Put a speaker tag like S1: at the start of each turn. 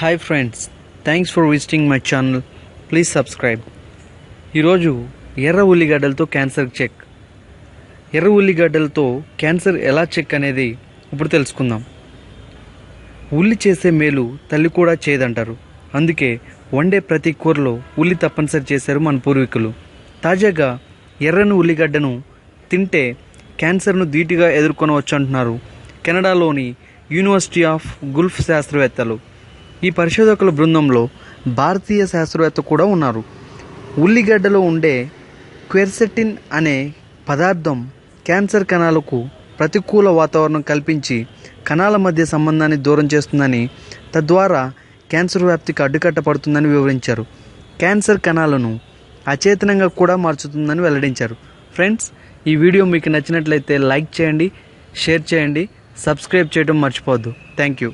S1: Hi friends thanks for visiting my channel please subscribe ఈరోజు ఎర్ర ఉల్లిగడ్డలతో cancer check ఎర్ర ఉల్లిగడ్డలతో cancer ఎలా చెక్ అనేది ఇప్పుడు తెలుసుకుందాం. ఉల్లి చేసే మేలు తల్లి కూడా చేయదంటారు. అందుకే వండే ప్రతి కూరలో ఉల్లి తప్పనిసరి చేశారు మన పూర్వీకులు. తాజాగా ఎర్రని ఉల్లిగడ్డను తింటే క్యాన్సర్ను ధీటుగా ఎదుర్కొనవచ్చు అంటున్నారు కెనడాలోని యూనివర్సిటీ ఆఫ్ గుల్ఫ్ శాస్త్రవేత్తలు. ఈ పరిశోధకుల బృందంలో భారతీయ శాస్త్రవేత్త కూడా ఉన్నారు. ఉల్లిగడ్డలో ఉండే క్వెర్సెటిన్ అనే పదార్థం క్యాన్సర్ కణాలకు ప్రతికూల వాతావరణం కల్పించి కణాల మధ్య సంబంధాన్ని దూరం చేస్తుందని తద్వారా క్యాన్సర్ వ్యాప్తికి అడ్డుకట్టపడుతుందని వివరించారు. క్యాన్సర్ కణాలను అచేతనంగా కూడా మార్చుతుందని వెల్లడించారు. ఫ్రెండ్స్ ఈ వీడియో మీకు నచ్చినట్లయితే లైక్ చేయండి షేర్ చేయండి సబ్స్క్రైబ్ చేయడం మర్చిపోవద్దు. Thank you.